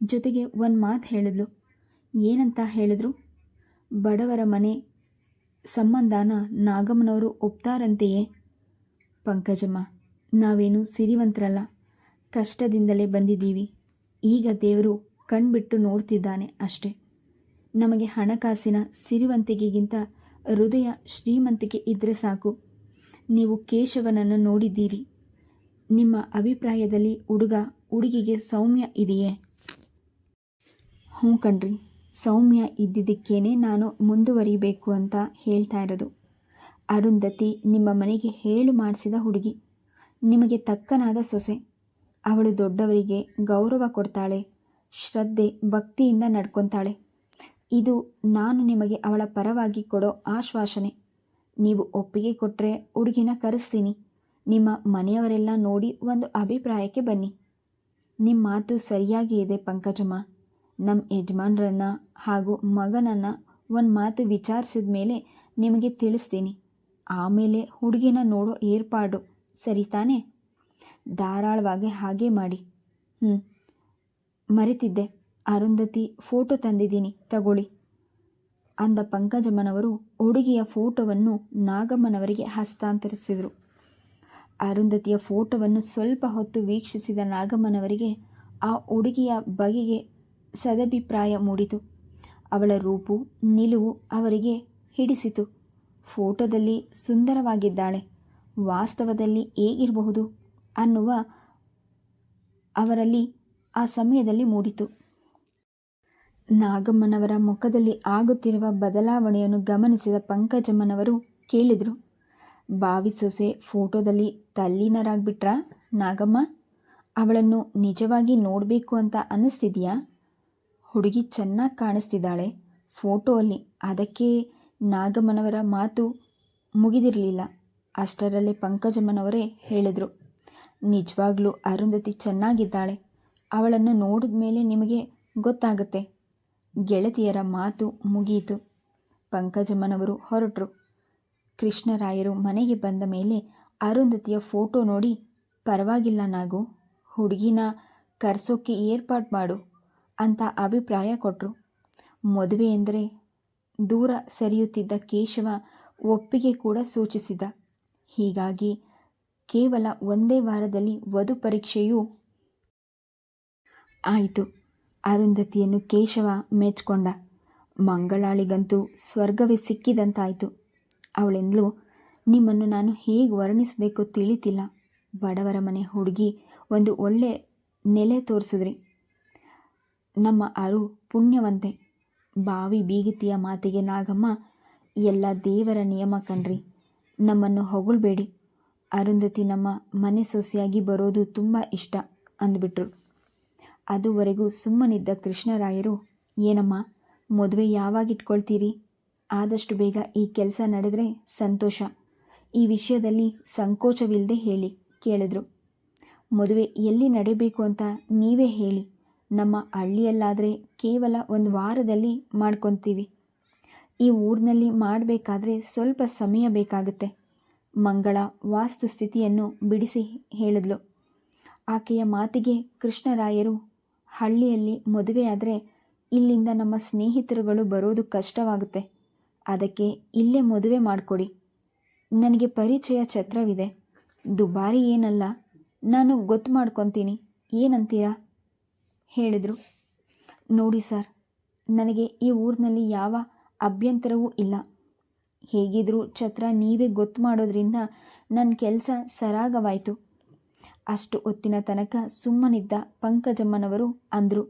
ಜೊತೆಗೆ ಒಂದು ಮಾತು ಹೇಳಿದ್ಲು. ಏನಂತ ಹೇಳಿದ್ರು? ಬಡವರ ಮನೆ ಸಂಬಂಧನ ನಾಗಮ್ಮನವರು ಒಪ್ತಾರಂತೆಯೇ? ಪಂಕಜಮ್ಮ, ನಾವೇನು ಸಿರಿವಂತರಲ್ಲ. ಕಷ್ಟದಿಂದಲೇ ಬಂದಿದ್ದೀವಿ. ಈಗ ದೇವರು ಕಣ್ಬಿಟ್ಟು ನೋಡ್ತಿದ್ದಾನೆ ಅಷ್ಟೆ. ನಮಗೆ ಹಣಕಾಸಿನ ಸಿರಿವಂತಿಕೆಗಿಂತ ಹೃದಯ ಶ್ರೀಮಂತಿಕೆ ಇದ್ದರೆ ಸಾಕು. ನೀವು ಕೇಶವನನ್ನು ನೋಡಿದ್ದೀರಿ. ನಿಮ್ಮ ಅಭಿಪ್ರಾಯದಲ್ಲಿ ಹುಡುಗ ಹುಡುಗಿಗೆ ಸೌಮ್ಯ ಇದೆಯೇ? ಹ್ಞೂ ಕಣ್ರಿ, ಸೌಮ್ಯ ಇದ್ದಿದ್ದಕ್ಕೇನೆ ನಾನು ಮುಂದುವರಿಬೇಕು ಅಂತ ಹೇಳ್ತಾ ಇರೋದು. ಅರುಂಧತಿ ನಿಮ್ಮ ಮನೆಗೆ ಹೇಳು ಮಾಡಿಸಿದ ಹುಡುಗಿ. ನಿಮಗೆ ತಕ್ಕನಾದ ಸೊಸೆ. ಅವಳು ದೊಡ್ಡವರಿಗೆ ಗೌರವ ಕೊಡ್ತಾಳೆ. ಶ್ರದ್ಧೆ ಭಕ್ತಿಯಿಂದ ನಡ್ಕೊತಾಳೆ. ಇದು ನಾನು ನಿಮಗೆ ಅವಳ ಪರವಾಗಿ ಕೊಡೋ ಆಶ್ವಾಸನೆ. ನೀವು ಒಪ್ಪಿಗೆ ಕೊಟ್ಟರೆ ಹುಡುಗಿನ ಕರೆಸ್ತೀನಿ. ನಿಮ್ಮ ಮನೆಯವರೆಲ್ಲ ನೋಡಿ ಒಂದು ಅಭಿಪ್ರಾಯಕ್ಕೆ ಬನ್ನಿ. ನಿಮ್ಮ ಮಾತು ಸರಿಯಾಗಿ ಇದೆ ಪಂಕಜಮ್ಮ. ನಮ್ಮ ಯಜಮಾನ್ರನ್ನ ಹಾಗೂ ಮಗನನ್ನು ಒಂದು ಮಾತು ವಿಚಾರಿಸಿದ ಮೇಲೆ ನಿಮಗೆ ತಿಳಿಸ್ತೀನಿ. ಆಮೇಲೆ ಹುಡುಗಿನ ನೋಡೋ ಏರ್ಪಾಡು. ಸರಿ ತಾನೇ? ಧಾರಾಳವಾಗಿ ಹಾಗೆ ಮಾಡಿ. ಹ್ಞೂ ಮರೆತಿದ್ದೆ. ಅರುಂಧತಿ ಫೋಟೋ ತಂದಿದ್ದೀನಿ, ತಗೊಳ್ಳಿ. ಅಂದ ಪಂಕಜಮ್ಮನವರು ಹುಡುಗಿಯ ಫೋಟೋವನ್ನು ನಾಗಮ್ಮನವರಿಗೆ ಹಸ್ತಾಂತರಿಸಿದರು. ಅರುಂಧತಿಯ ಫೋಟೋವನ್ನು ಸ್ವಲ್ಪ ಹೊತ್ತು ವೀಕ್ಷಿಸಿದ ನಾಗಮ್ಮನವರಿಗೆ ಆ ಹುಡುಗಿಯ ಬಗೆಗೆ ಸದಭಿಪ್ರಾಯ ಮೂಡಿತು. ಅವಳ ರೂಪು, ನಿಲುವು ಅವರಿಗೆ ಹಿಡಿಸಿತು. ಫೋಟೋದಲ್ಲಿ ಸುಂದರವಾಗಿದ್ದಾಳೆ, ವಾಸ್ತವದಲ್ಲಿ ಹೇಗಿರಬಹುದು ಅನ್ನುವ ಅವರಲ್ಲಿ ಆ ಸಮಯದಲ್ಲಿ ಮೂಡಿತು. ನಾಗಮ್ಮನವರ ಮುಖದಲ್ಲಿ ಆಗುತ್ತಿರುವ ಬದಲಾವಣೆಯನ್ನು ಗಮನಿಸಿದ ಪಂಕಜಮ್ಮನವರು ಕೇಳಿದರು, ಬಾವಿ ಸೊಸೆ ಫೋಟೋದಲ್ಲಿ ತಲ್ಲೀನರಾಗ್ಬಿಟ್ರಾ ನಾಗಮ್ಮ? ಅವಳನ್ನು ನಿಜವಾಗಿ ನೋಡಬೇಕು ಅಂತ ಅನ್ನಿಸ್ತಿದೆಯಾ ಹುಡುಗಿ ಚೆನ್ನಾಗಿ ಕಾಣಿಸ್ತಿದ್ದಾಳೆ, ಫೋಟೋ ಅಲ್ಲಿ. ಅದಕ್ಕೆ ನಾಗಮ್ಮನವರ ಮಾತು ಮುಗಿದಿರಲಿಲ್ಲ. ಅಷ್ಟರಲ್ಲೇ ಪಂಕಜಮ್ಮನವರೇ ಹೇಳಿದರು, ನಿಜವಾಗ್ಲೂ ಅರುಂಧತಿ ಚೆನ್ನಾಗಿದ್ದಾಳೆ. ಅವಳನ್ನು ನೋಡಿದ ಮೇಲೆ ನಿಮಗೆ ಗೊತ್ತಾಗುತ್ತೆ. ಗೆಳತಿಯರ ಮಾತು ಮುಗಿಯಿತು ಪಂಕಜಮ್ಮನವರು ಹೊರಟರು. ಕೃಷ್ಣರಾಯರು ಮನೆಗೆ ಬಂದ ಮೇಲೆ ಅರುಂಧತಿಯ ಫೋಟೋ ನೋಡಿ, ಪರವಾಗಿಲ್ಲ ನಾಗು, ಹುಡುಗಿನ ಕರೆಸೋಕ್ಕೆ ಏರ್ಪಾಡು ಮಾಡು ಅಂತ ಅಭಿಪ್ರಾಯ ಕೊಟ್ಟರು ಮದುವೆ ಎಂದರೆ ದೂರ ಸರಿಯುತ್ತಿದ್ದ ಕೇಶವ ಒಪ್ಪಿಗೆ ಕೂಡ ಸೂಚಿಸಿದ. ಹೀಗಾಗಿ ಕೇವಲ ಒಂದೇ ವಾರದಲ್ಲಿ ವಧು ಪರೀಕ್ಷೆಯೂ ಆಯಿತು. ಅರುಂಧತಿಯನ್ನು ಕೇಶವ ಮೆಚ್ಕೊಂಡ. ಮಂಗಳಾಳಿಗಂತೂ ಸ್ವರ್ಗವೇ ಸಿಕ್ಕಿದಂತಾಯಿತು. ಅವಳೆಂದಳು ನಿಮ್ಮನ್ನು ನಾನು ಹೇಗೆ ವರ್ಣಿಸಬೇಕು ತಿಳಿತಿಲ್ಲ. ಬಡವರ ಮನೆ ಹುಡುಗಿ ಒಂದು ಒಳ್ಳೆ ನೆಲೆ ತೋರಿಸಿದ್ರಿ. ನಮ್ಮ ಅರು ಪುಣ್ಯವಂತೆ. ಬಾವಿ ಬೀಗತಿಯ ಮಾತಿಗೆ ನಾಗಮ್ಮ, ಎಲ್ಲ ದೇವರ ನಿಯಮ ಕಣ್ರಿ. ನಮ್ಮನ್ನು ಹೊಗಳ್ಬೇಡಿ. ಅರುಂಧತಿ ನಮ್ಮ ಮನೆ ಸೊಸೆಯಾಗಿ ಬರೋದು ತುಂಬ ಇಷ್ಟ ಅಂದ್ಬಿಟ್ರು. ಅದುವರೆಗೂ ಸುಮ್ಮನಿದ್ದ ಕೃಷ್ಣರಾಯರು, ಏನಮ್ಮ, ಮದುವೆ ಯಾವಾಗಿಟ್ಕೊಳ್ತೀರಿ? ಆದಷ್ಟು ಬೇಗ ಈ ಕೆಲಸ ನಡೆದರೆ ಸಂತೋಷ. ಈ ವಿಷಯದಲ್ಲಿ ಸಂಕೋಚವಿಲ್ಲದೆ ಹೇಳಿ, ಕೇಳಿದ್ರು. ಮದುವೆ ಎಲ್ಲಿ ನಡೆಯಬೇಕು ಅಂತ ನೀವೇ ಹೇಳಿ. ನಮ್ಮ ಹಳ್ಳಿಯಲ್ಲಾದರೆ ಕೇವಲ ಒಂದು ವಾರದಲ್ಲಿ ಮಾಡ್ಕೊತೀವಿ. ಈ ಊರಿನಲ್ಲಿ ಮಾಡಬೇಕಾದ್ರೆ ಸ್ವಲ್ಪ ಸಮಯ ಬೇಕಾಗುತ್ತೆ. ಮಂಗಳ ವಾಸ್ತುಸ್ಥಿತಿಯನ್ನು ಬಿಡಿಸಿ ಹೇಳಿದ್ಲು. ಆಕೆಯ ಮಾತಿಗೆ ಕೃಷ್ಣರಾಯರು ಹಳ್ಳಿಯಲ್ಲಿ ಮದುವೆಯಾದರೆ ಇಲ್ಲಿಂದ ನಮ್ಮ ಸ್ನೇಹಿತರುಗಳು ಬರೋದು ಕಷ್ಟವಾಗುತ್ತೆ. ಅದಕ್ಕೆ ಇಲ್ಲೇ ಮದುವೆ ಮಾಡಿಕೊಡಿ. ನನಗೆ ಪರಿಚಯ ಛತ್ರವಿದೆ. ದುಬಾರಿ ಏನಲ್ಲ. ನಾನು ಗೊತ್ತು ಮಾಡ್ಕೊತೀನಿ. ಏನಂತೀರಾ? ಹೇಳಿದರು. ನೋಡಿ ಸರ್, ನನಗೆ ಈ ಊರಿನಲ್ಲಿ ಯಾವ ಅಭ್ಯಂತರವೂ ಇಲ್ಲ. ಹೇಗಿದ್ರೂ ಛತ್ರ ನೀವೇ ಗೊತ್ತು ಮಾಡೋದ್ರಿಂದ ನನ್ನ ಕೆಲಸ ಸರಾಗವಾಯಿತು. ಅಷ್ಟು ಹೊತ್ತಿನ ತನಕ ಸುಮ್ಮನಿದ್ದ ಪಂಕಜಮ್ಮನವರು ಅಂದರು,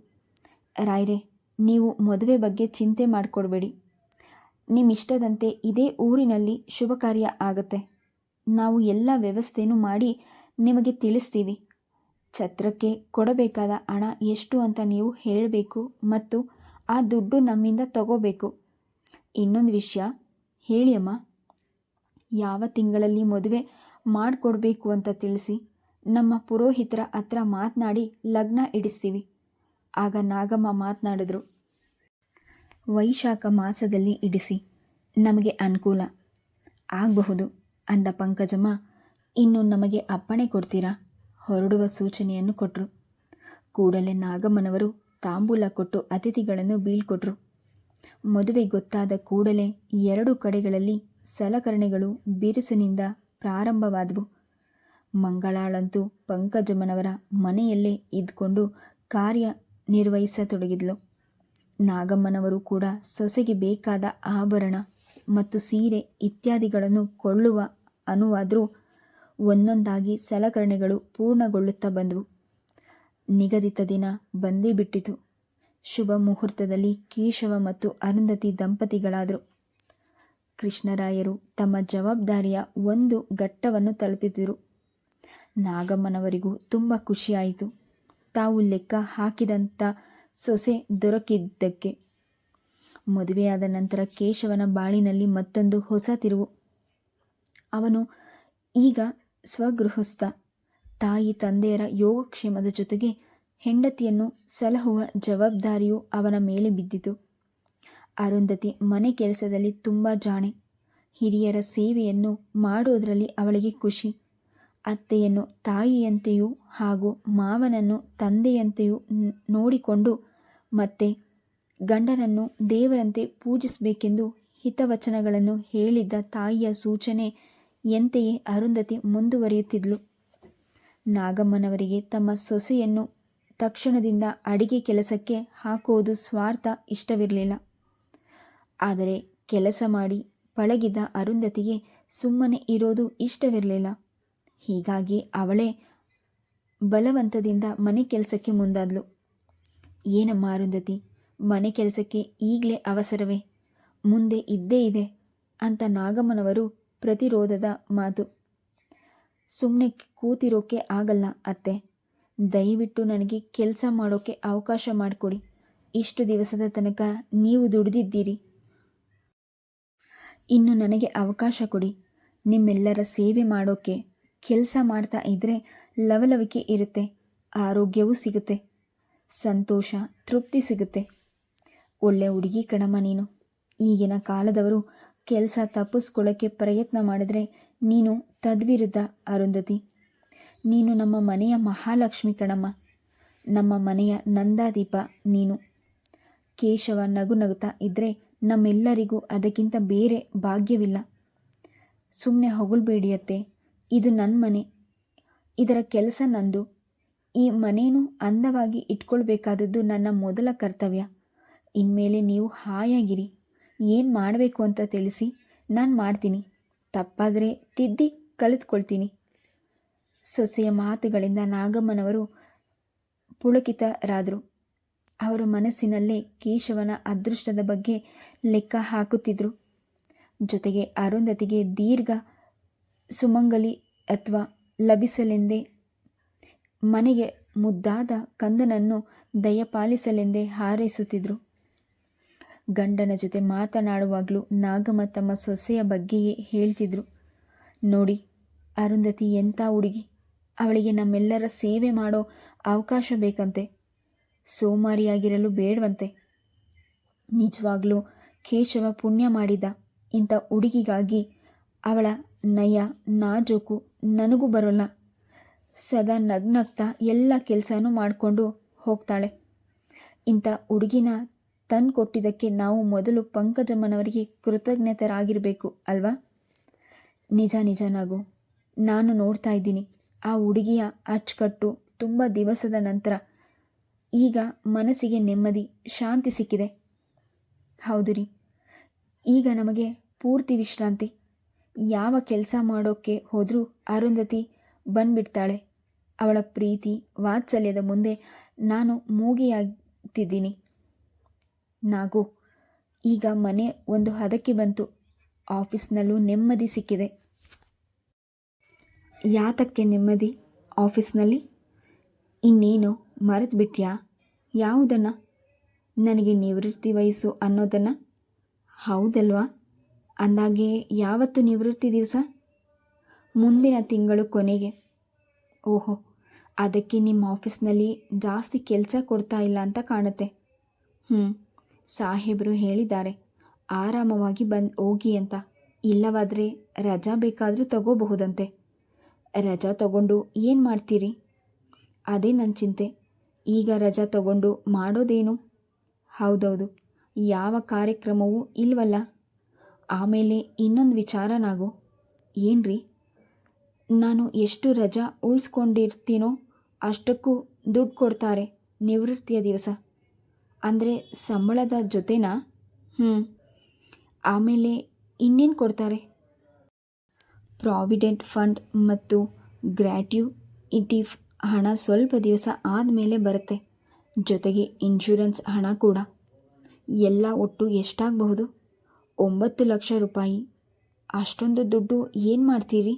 ರಾಯ್ರೆ, ನೀವು ಮದುವೆ ಬಗ್ಗೆ ಚಿಂತೆ ಮಾಡಿಕೊಡ್ಬೇಡಿ. ನಿಮ್ಮಿಷ್ಟದಂತೆ ಇದೇ ಊರಿನಲ್ಲಿ ಶುಭ ಕಾರ್ಯ ಆಗುತ್ತೆ. ನಾವು ಎಲ್ಲ ವ್ಯವಸ್ಥೆನೂ ಮಾಡಿ ನಿಮಗೆ ತಿಳಿಸ್ತೀವಿ. ಛತ್ರಕ್ಕೆ ಕೊಡಬೇಕಾದ ಹಣ ಎಷ್ಟು ಅಂತ ನೀವು ಹೇಳಬೇಕು ಮತ್ತು ಆ ದುಡ್ಡು ನಮ್ಮಿಂದ ತಗೋಬೇಕು. ಇನ್ನೊಂದು ವಿಷಯ ಹೇಳಿ ಅಮ್ಮ ಯಾವ ತಿಂಗಳಲ್ಲಿ ಮದುವೆ ಮಾಡಿಕೊಡ್ಬೇಕು ಅಂತ ತಿಳಿಸಿ. ನಮ್ಮ ಪುರೋಹಿತರ ಹತ್ರ ಮಾತನಾಡಿ ಲಗ್ನ ಇಡಿಸ್ತೀವಿ. ಆಗ ನಾಗಮ್ಮ ಮಾತನಾಡಿದ್ರು, ವೈಶಾಖ ಮಾಸದಲ್ಲಿ ಇಡಿಸಿ, ನಮಗೆ ಅನುಕೂಲ ಆಗಬಹುದು ಅಂದ ಪಂಕಜಮ್ಮ. ಇನ್ನು ನಮಗೆ ಅಪ್ಪಣೆ ಕೊಡ್ತೀರಾ? ಹೊರಡುವ ಸೂಚನೆಯನ್ನು ಕೊಟ್ಟರು ಕೂಡಲೇ ನಾಗಮ್ಮನವರು ತಾಂಬೂಲ ಕೊಟ್ಟು ಅತಿಥಿಗಳನ್ನು ಬೀಳ್ಕೊಟ್ರು. ಮದುವೆ ಗೊತ್ತಾದ ಕೂಡಲೇ ಎರಡು ಕಡೆಗಳಲ್ಲಿ ಸಲಕರಣೆಗಳು ಬಿರುಸಿನಿಂದ ಪ್ರಾರಂಭವಾದವು. ಮಂಗಳಾಳಂತೂ ಪಂಕಜಮ್ಮನವರ ಮನೆಯಲ್ಲೇ ಇದ್ಕೊಂಡು ಕಾರ್ಯ ನಿರ್ವಹಿಸತೊಡಗಿದ್ಲು ನಾಗಮ್ಮನವರು ಕೂಡ ಸೊಸೆಗೆ ಬೇಕಾದ ಆಭರಣ ಮತ್ತು ಸೀರೆ ಇತ್ಯಾದಿಗಳನ್ನು ಕೊಳ್ಳುವ ಅನುವಾದರೂ ಒಂದೊಂದಾಗಿ ಸಲಕರಣೆಗಳು ಪೂರ್ಣಗೊಳ್ಳುತ್ತಾ ಬಂದವು. ನಿಗದಿತ ದಿನ ಬಂದೇ ಬಿಟ್ಟಿತು. ಶುಭ ಮುಹೂರ್ತದಲ್ಲಿ ಕೇಶವ ಮತ್ತು ಅರುಂಧತಿ ದಂಪತಿಗಳಾದರು. ಕೃಷ್ಣರಾಯರು ತಮ್ಮ ಜವಾಬ್ದಾರಿಯ ಒಂದು ಘಟ್ಟವನ್ನು ತಲುಪಿದರು. ನಾಗಮ್ಮನವರಿಗೂ ತುಂಬ ಖುಷಿಯಾಯಿತು. ತಾವು ಲೆಕ್ಕ ಹಾಕಿದಂಥ ಸೊಸೆ ದೊರಕಿದ್ದಕ್ಕೆ. ಮದುವೆಯಾದ ನಂತರ ಕೇಶವನ ಬಾಳಿನಲ್ಲಿ ಮತ್ತೊಂದು ಹೊಸ ತಿರುವು. ಅವನು ಈಗ ಸ್ವಗೃಹಸ್ಥ. ತಾಯಿ ತಂದೆಯರ ಯೋಗಕ್ಷೇಮದ ಜೊತೆಗೆ ಹೆಂಡತಿಯನ್ನು ಸಲಹುವ ಜವಾಬ್ದಾರಿಯು ಅವನ ಮೇಲೆ ಬಿದ್ದಿತು. ಅರುಂಧತಿ ಮನೆ ಕೆಲಸದಲ್ಲಿ ತುಂಬ ಜಾಣೆ. ಹಿರಿಯರ ಸೇವೆಯನ್ನು ಮಾಡೋದರಲ್ಲಿ ಅವಳಿಗೆ ಖುಷಿ. ಅತ್ತೆಯನ್ನು ತಾಯಿಯಂತೆಯೂ ಹಾಗೂ ಮಾವನನ್ನು ತಂದೆಯಂತೆಯೂ ನೋಡಿಕೊಂಡು ಮತ್ತೆ ಗಂಡನನ್ನು ದೇವರಂತೆ ಪೂಜಿಸಬೇಕೆಂದು ಹಿತವಚನಗಳನ್ನು ಹೇಳಿದ್ದ ತಾಯಿಯ ಸೂಚನೆ ಎಂತೆಯೇ ಅರುಂಧತಿ ಮುಂದುವರಿಯುತ್ತಿದ್ಲು. ನಾಗಮ್ಮನವರಿಗೆ ತಮ್ಮ ಸೊಸೆಯನ್ನು ತಕ್ಷಣದಿಂದ ಅಡಿಗೆ ಕೆಲಸಕ್ಕೆ ಹಾಕುವುದು ಸ್ವಾರ್ಥ ಇಷ್ಟವಿರಲಿಲ್ಲ. ಆದರೆ ಕೆಲಸ ಮಾಡಿ ಪಳಗಿದ ಅರುಂಧತಿಗೆ ಸುಮ್ಮನೆ ಇರೋದು ಇಷ್ಟವಿರಲಿಲ್ಲ. ಹೀಗಾಗಿ ಅವಳೇ ಬಲವಂತದಿಂದ ಮನೆ ಕೆಲಸಕ್ಕೆ ಮುಂದಾದಳು ಏನಮ್ಮ ಅರುಂಧತಿ, ಮನೆ ಕೆಲಸಕ್ಕೆ ಈಗಲೇ ಅವಸರವೇ? ಮುಂದೆ ಇದ್ದೇ ಇದೆ ಅಂತ ನಾಗಮ್ಮನವರು ಪ್ರತಿರೋಧದ ಮಾತು. ಸುಮ್ಮನೆ ಕೂತಿರೋಕೆ ಆಗಲ್ಲ ಅತ್ತೆ. ದಯವಿಟ್ಟು ನನಗೆ ಕೆಲಸ ಮಾಡೋಕ್ಕೆ ಅವಕಾಶ ಮಾಡಿಕೊಡಿ. ಇಷ್ಟು ದಿವಸದ ತನಕ ನೀವು ದುಡಿದಿದ್ದೀರಿ. ಇನ್ನು ನನಗೆ ಅವಕಾಶ ಕೊಡಿ. ನಿಮ್ಮೆಲ್ಲರ ಸೇವೆ ಮಾಡೋಕ್ಕೆ ಕೆಲಸ ಮಾಡ್ತಾ ಇದ್ದರೆ ಲವಲವಿಕೆ ಇರುತ್ತೆ, ಆರೋಗ್ಯವೂ ಸಿಗುತ್ತೆ, ಸಂತೋಷ, ತೃಪ್ತಿ ಸಿಗುತ್ತೆ. ಒಳ್ಳೆ ಹುಡುಗಿ ಕಣಮ್ಮ ನೀನು. ಈಗಿನ ಕಾಲದವರು ಕೆಲಸ ತಪ್ಪಿಸ್ಕೊಳ್ಳೋಕ್ಕೆ ಪ್ರಯತ್ನ ಮಾಡಿದ್ರೆ ನೀನು ತದ್ವಿರುದ್ಧ ಅರುಂಧತಿ. ನೀನು ನಮ್ಮ ಮನೆಯ ಮಹಾಲಕ್ಷ್ಮಿ ಕಣಮ್ಮ. ನಮ್ಮ ಮನೆಯ ನಂದಾದೀಪ ನೀನು. ಕೇಶವ ನಗು ನಗುತ್ತಾ ಇದ್ದರೆ ನಮ್ಮೆಲ್ಲರಿಗೂ ಅದಕ್ಕಿಂತ ಬೇರೆ ಭಾಗ್ಯವಿಲ್ಲ. ಸುಮ್ಮನೆ ಹೊಗಳ್ಬೇಡಿಯತ್ತೆ ಇದು ನನ್ನ ಮನೆ. ಇದರ ಕೆಲಸ ನಂದು. ಈ ಮನೇನು ಅಂದವಾಗಿ ಇಟ್ಕೊಳ್ಬೇಕಾದದ್ದು ನನ್ನ ಮೊದಲ ಕರ್ತವ್ಯ. ಇನ್ಮೇಲೆ ನೀವು ಹಾಯಾಗಿರಿ. ಏನು ಮಾಡಬೇಕು ಅಂತ ತಿಳಿಸಿ ನಾನು ಮಾಡ್ತೀನಿ. ತಪ್ಪಾದರೆ ತಿದ್ದಿ ಕಲಿತ್ಕೊಳ್ತೀನಿ. ಸೊಸೆಯ ಮಾತುಗಳಿಂದ ನಾಗಮ್ಮನವರು ಪುಳಕಿತರಾದರು. ಅವರ ಮನಸ್ಸಿನಲ್ಲೇ ಕೇಶವನ ಅದೃಷ್ಟದ ಬಗ್ಗೆ ಲೆಕ್ಕ ಹಾಕುತ್ತಿದ್ದರು ಜೊತೆಗೆ ಅರುಂಧತಿಗೆ ದೀರ್ಘ ಸುಮಂಗಲಿ ಅಥವಾ ಲಭಿಸಲೆಂದೇ? ಮನೆಗೆ ಮುದ್ದಾದ ಕಂದನನ್ನು ದಯಪಾಲಿಸಲೆಂದೇ ಹಾರೈಸುತ್ತಿದ್ದರು ಗಂಡನ ಜೊತೆ ಮಾತನಾಡುವಾಗಲೂ ನಾಗಮ್ಮ ತಮ್ಮ ಸೊಸೆಯ ಬಗ್ಗೆಯೇ ಹೇಳ್ತಿದ್ರು. ನೋಡಿ, ಅರುಂಧತಿ ಎಂಥ ಹುಡುಗಿ. ಅವಳಿಗೆ ನಮ್ಮೆಲ್ಲರ ಸೇವೆ ಮಾಡೋ ಅವಕಾಶ ಬೇಕಂತೆ. ಸೋಮಾರಿಯಾಗಿರಲು ಬೇಡವಂತೆ. ನಿಜವಾಗ್ಲೂ ಕೇಶವ ಪುಣ್ಯ ಮಾಡಿದ ಇಂಥ ಹುಡುಗಿಗಾಗಿ ಅವಳ ನಯ ನಾಜೂಕು ನನಗೂ ಬರೋಲ್ಲ. ಸದಾ ನಗ್ನಗ್ತಾ ಎಲ್ಲ ಕೆಲಸನೂ ಮಾಡಿಕೊಂಡು ಹೋಗ್ತಾಳೆ. ಇಂಥ ಹುಡುಗಿನ ತಂದು ಕೊಟ್ಟಿದ್ದಕ್ಕೆ ನಾವು ಮೊದಲು ಪಂಕಜಮ್ಮನವರಿಗೆ ಕೃತಜ್ಞತರಾಗಿರಬೇಕು ಅಲ್ವಾ? ನಿಜ ನಿಜ ನಾಗು. ನಾನು ನೋಡ್ತಾ ಇದ್ದೀನಿ. ಆ ಹುಡುಗಿಯ ಅಚ್ಚುಕಟ್ಟು ತುಂಬ ದಿವಸದ ನಂತರ ಈಗ ಮನಸ್ಸಿಗೆ ನೆಮ್ಮದಿ, ಶಾಂತಿ ಸಿಕ್ಕಿದೆ. ಹೌದು ರೀ. ಈಗ ನಮಗೆ ಪೂರ್ತಿ ವಿಶ್ರಾಂತಿ. ಯಾವ ಕೆಲಸ ಮಾಡೋಕ್ಕೆ ಹೋದರೂ ಅರುಂಧತಿ ಬಂದ್ಬಿಡ್ತಾಳೆ. ಅವಳ ಪ್ರೀತಿ ವಾತ್ಸಲ್ಯದ ಮುಂದೆ ನಾನು ಮೂಗಿಯಾಗ್ತಿದ್ದೀನಿ. ನಾಗು, ಈಗ ಮನೆ ಒಂದು ಹದಕ್ಕೆ ಬಂತು. ಆಫೀಸ್ನಲ್ಲೂ ನೆಮ್ಮದಿ ಸಿಕ್ಕಿದೆ. ಯಾತಕ್ಕೆ ನೆಮ್ಮದಿ ಆಫೀಸ್ನಲ್ಲಿ? ಇನ್ನೇನು ಮರೆತು ಬಿಟ್ಯಾ ಯಾವುದನ್ನು? ನನಗೆ ನಿವೃತ್ತಿ ವಯಸ್ಸು ಅನ್ನೋದನ್ನು? ಹೌದಲ್ವಾ? ಅಂದಾಗೆ ಯಾವತ್ತು ನಿವೃತ್ತಿ ದಿವಸ? ಮುಂದಿನ ತಿಂಗಳು ಕೊನೆಗೆ. ಓಹೋ, ಅದಕ್ಕೆ ನಿಮ್ಮ ಆಫೀಸ್ನಲ್ಲಿ ಜಾಸ್ತಿ ಕೆಲಸ ಕೊಡ್ತಾ ಇಲ್ಲ ಅಂತ ಕಾಣುತ್ತೆ. ಹ್ಞೂ ಸಾಹೇಬರು ಹೇಳಿದ್ದಾರೆ, ಆರಾಮವಾಗಿ ಬಂದು ಹೋಗಿ ಅಂತ. ಇಲ್ಲವಾದರೆ ರಜಾ ಬೇಕಾದರೂ ತಗೋಬಹುದಂತೆ. ರಜಾ ತಗೊಂಡು ಏನು ಮಾಡ್ತೀರಿ? ಅದೇ ನನ್ನ ಚಿಂತೆ. ಈಗ ರಜಾ ತಗೊಂಡು ಮಾಡೋದೇನು? ಹೌದೌದು, ಯಾವ ಕಾರ್ಯಕ್ರಮವೂ ಇಲ್ವಲ್ಲ. ಆಮೇಲೆ ಇನ್ನೊಂದು ವಿಚಾರ ನಾಗು. ರೀ ನಾನು ಎಷ್ಟು ರಜಾ ಉಳಿಸ್ಕೊಂಡಿರ್ತೀನೋ ಅಷ್ಟಕ್ಕೂ ದುಡ್ಡು ಕೊಡ್ತಾರೆ ನಿವೃತ್ತಿಯ ದಿವಸ. ಅಂದರೆ ಸಂಬಳದ ಜೊತೆನಾ? ಹ್ಞೂ ಆಮೇಲೆ ಇನ್ನೇನು ಕೊಡ್ತಾರೆ? ಪ್ರಾವಿಡೆಂಟ್ ಫಂಡ್ ಮತ್ತು ಗ್ರ್ಯಾಟ್ಯುಯಿಟಿ ಹಣ ಸ್ವಲ್ಪ ದಿವಸ ಆದಮೇಲೆ ಬರುತ್ತೆ. ಜೊತೆಗೆ ಇನ್ಶೂರೆನ್ಸ್ ಹಣ ಕೂಡ. ಎಲ್ಲ ಒಟ್ಟು ಎಷ್ಟಾಗಬಹುದು? ಒಂಬತ್ತು ಲಕ್ಷ ರೂಪಾಯಿ. ಅಷ್ಟೊಂದು ದುಡ್ಡು ಏನು ಮಾಡ್ತೀರಿ?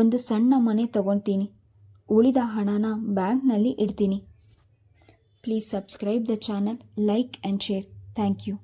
ಒಂದು ಸಣ್ಣ ಮನೆ ತಗೊಳ್ತೀನಿ ಉಳಿದ ಹಣನ ಬ್ಯಾಂಕ್ನಲ್ಲಿ ಇಡ್ತೀನಿ. Please subscribe the channel, like and share. Thank you.